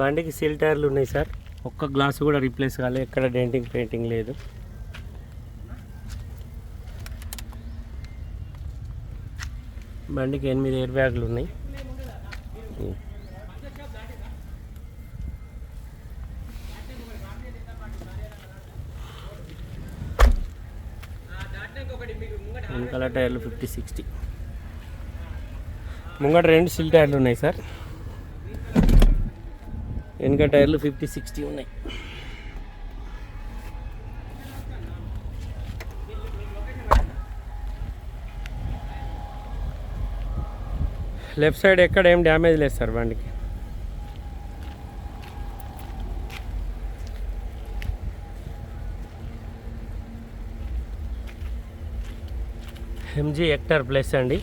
బండికి సీల్ టైర్లు ఉన్నాయి సార్. ఒక్క గ్లాస్ కూడా రీప్లేస్ కాలేదు ఎక్కడ డెంటింగ్ పెయింటింగ్ లేదు. బండికి ఎనిమిది ఎయిర్ బ్యాగులు ఉన్నాయి. వెనకాల టైర్లు ఫిఫ్టీ సిక్స్టీ. ముంగట రెండు సిల్ టైర్లు ఉన్నాయి సార్. వెనుక టైర్లు ఫిఫ్టీ సిక్స్టీ ఉన్నాయి. లెఫ్ట్ సైడ్ ఎక్కడ ఏం డ్యామేజ్ లేదు సార్ బండికి. ఎంజీ హెక్టర్ ప్లస్ అండి.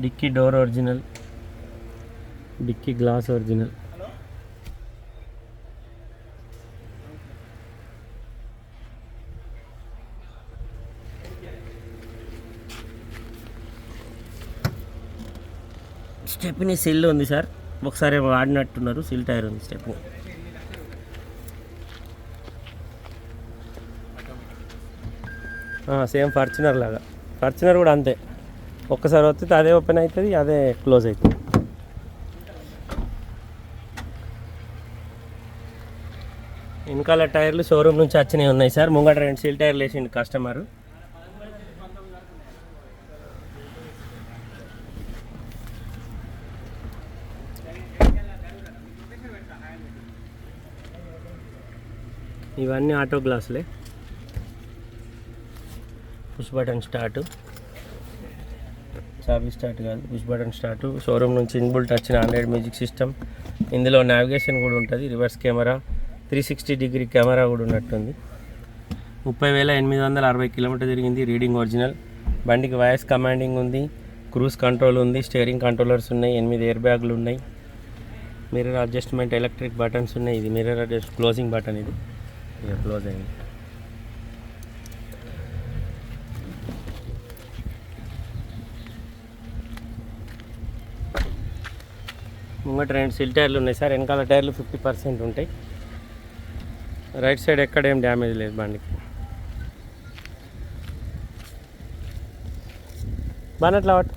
Dickey door original. Dickey glass original. Stepney seal ఉంది సార్. ఒకసారి వాడినట్టున్నారు. సిల్ టైర్ ఉంది స్టెప్ని. సేమ్ ఫార్చునర్ లాగా. ఫార్చునర్ కూడా అంతే. ఒక్కసారి వస్తే అదే ఓపెన్ అవుతుంది అదే క్లోజ్ అవుతుంది. వెనకాల టైర్లు షోరూమ్ నుంచి వచ్చినవి ఉన్నాయి సార్. ముంగట రెండు సీల్ టైర్లు వేసిండు కస్టమర్. ఇవన్నీ auto గ్లాసులే. Push button start. చాబీ start కాదు. పుష్ బటన్ స్టార్ట్ షోరూమ్ నుంచి ఇన్బుల్ట్ వచ్చిన ఆండ్రాయిడ్ మ్యూజిక్ సిస్టమ్ ఇందులో నావిగేషన్ కూడా ఉంటుంది. Reverse camera three sixty degree camera కూడా ఉన్నట్టుంది. ముప్పై వేల ఎనిమిది వందల అరవై కిలోమీటర్ తిరిగింది రీడింగ్ ఒరిజినల్ బండికి వాయిస్ కమాండింగ్ ఉంది. క్రూజ్ కంట్రోల్ ఉంది. స్టీరింగ్ కంట్రోలర్స్ ఉన్నాయి. ఎనిమిది ఎయిర్ బ్యాగులు ఉన్నాయి. మిర్రర్ అడ్జస్ట్మెంట్ ఎలక్ట్రిక్ బటన్స్ ఉన్నాయి. ఇది మిర్రర్ అడ్జస్ట్ క్లోజింగ్ బటన్ ఇది. క్లోజ్ అయింది. ముంగట రెండు సిల్ టైర్లు ఉన్నాయి సార్. వెనకాల టైర్లు ఫిఫ్టీ పర్సెంట్ ఉంటాయి. రైట్ సైడ్ ఎక్కడ ఏం డ్యామేజ్ లేదు బండికి. బానట్లా వాట్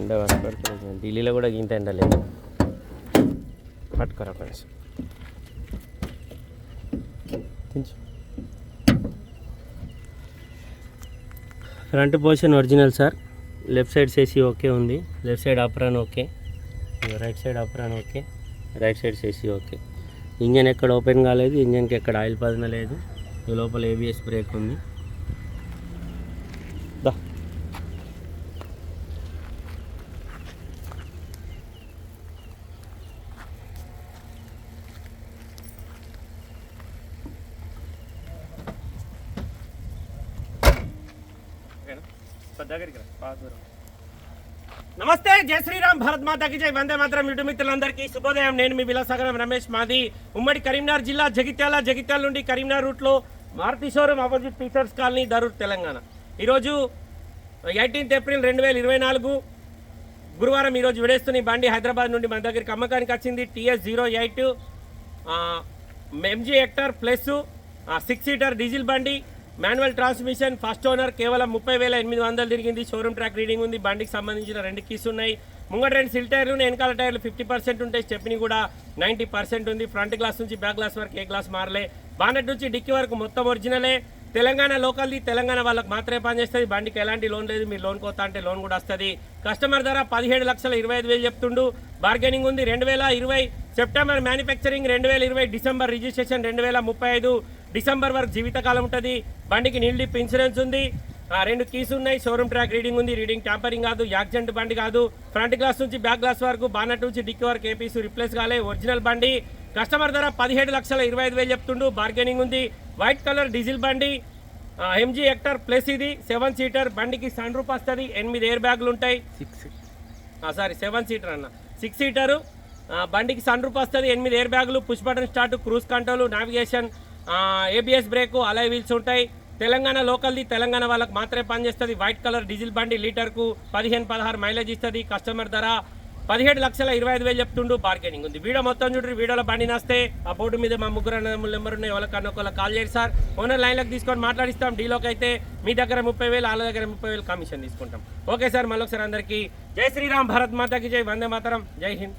ఎండ పడుతుంది. ఢిల్లీలో కూడా ఇంత ఎండ లేదు. పట్టుకోరా friends. Front portion original sir. Left side chassis okay ఉంది. Left side apron okay. Right side apron okay. Right side chassis okay. Engine ఎక్కడ ఓపెన్ కాలేదు. ఇంజన్కి ఎక్కడ ఆయిల్ పదన లేదు. లోపల ఏబిఎస్ బ్రేక్ ఉంది. దా. నమస్తే జై శ్రీరామ్ భారత్ మాతకి జై. వందే మాత్రం యూట్యూబ్ మిత్రులందరికీ శుభోదయం. నేను మీ విలాసగరం రమేష్ మాది. ఉమ్మడి కరీంనగర్ జిల్లా జగిత్యాల జగిత్యాల నుండి కరీంనగర్ రూట్లో Maruti showroom opposite teachers colony Dharur Telangana. ఈరోజు ఎయిటీన్త్ ఏప్రిల్ రెండు వేల ఇరవై నాలుగు గురువారం ఈరోజు విడేస్తున్న బండి హైదరాబాద్ నుండి మన దగ్గరికి అమ్మకానికి వచ్చింది. TS zero eight MG Hector plus six seater diesel బండి. మాన్యువల్ ట్రాన్స్మిషన్ ఫస్ట్ ఓనర్ కేవలం ముప్పై వేల ఎనిమిది వందలు తిరిగింది. షోరూమ్ ట్రాక్ రీడింగ్ ఉంది. బండికి సంబంధించిన రెండు కీస్ ఉన్నాయి. ముంగట రెండు సిల్ టైర్లు వెనకాల టైర్లు ఫిఫ్టీ పర్సెంట్ ఉంటాయి. స్టెప్ని కూడా నైంటీ పర్సెంట్ ఉంది. ఫ్రంట్ గ్లాస్ నుంచి బ్యాక్ గ్లాస్ వరకు ఏ గ్లాస్ మారలే. బానెట్ నుంచి డిక్కీ వరకు మొత్తం ఒరిజినలే. తెలంగాణ లోకల్ది తెలంగాణ వాళ్ళకి మాత్రమే పనిచేస్తుంది బండికి ఎలాంటి లోన్ లేదు. మీరు లోన్ కోతా అంటే లోన్ కూడా వస్తుంది. కస్టమర్ ధర పదిహేడు లక్షల ఇరవై ఐదు వేలు చెప్తుండు. బార్గెనింగ్ ఉంది. రెండు వేల ఇరవై సెప్టెంబర్ మ్యానుఫ్యాక్చరింగ్ రెండు వేల ఇరవై డిసెంబర్ రిజిస్ట్రేషన్ రెండు వేల ముప్పై ఐదు డిసెంబర్ వరకు జీవితకాలం ఉంటుంది. బండికి డిప్ ఇన్సూరెన్స్ ఉంది. ఆ, రెండు కీస్ ఉన్నాయి. షోరూమ్ ట్రాక్ రీడింగ్ ఉంది. రీడింగ్ ట్యాంపరింగ్ కాదు. యాక్సిడెంట్ బండి కాదు. ఫ్రంట్ గ్లాస్ నుంచి బ్యాక్ గ్లాస్ వరకు బానట్ నుంచి డిక్కీ వరకు ఏ పీసు రిప్లేస్ కాలే. ఒరిజినల్ బండి. కస్టమర్ ధర పదిహేడు లక్షల ఇరవై ఐదు వేలు చెప్తుండు. బార్గెనింగ్ ఉంది. వైట్ కలర్ డీజిల్ బండి. ఎంజీ హెక్టర్ ప్లస్ ఇది. Seven seater. బండికి సన్ రూప్ వస్తుంది. ఎనిమిది ఎయిర్ బ్యాగులు ఉంటాయి. సిక్స్ సారీ సెవెన్ సీటర్ అన్న. Six seater. బండికి సన్ రూప్ వస్తుంది. ఎనిమిది ఎయిర్ బ్యాగులు. Push button start cruise control navigation. ABS brake alloy wheels ఉంటాయి. తెలంగాణ లోకల్ది తెలంగాణ వాళ్ళకి మాత్రమే పనిచేస్తుంది వైట్ కలర్ డీజిల్ బండి లీటర్కు పదిహేను పదహారు మైలేజ్ ఇస్తుంది కస్టమర్ ధర. పదిహేడు లక్షల ఇరవై ఐదు వేలు చెప్తుండు బార్గెనింగ్ ఉంది. వీడియో మొత్తం చూడండి వీడియోలో బండి నస్తే. ఆ బోర్డు మీద మా ముగ్గురు నెంబర్ ఉన్నాయి వాళ్ళకన్నా ఒకళ్ళకి కాల్ చేయండి సార్. ఓనర్ లైన్లోకి తీసుకొని మాట్లాడిస్తాం. డీలోకి అయితే మీ దగ్గర ముప్పై వేలు వాళ్ళ దగ్గర ముప్పై వేలు కమిషన్ తీసుకుంటాం. ఓకే సార్ మళ్ళొకసారి అందరికీ జై శ్రీరామ్ భారత్ మాతాకి జై వందే మాతరం జై హింద్.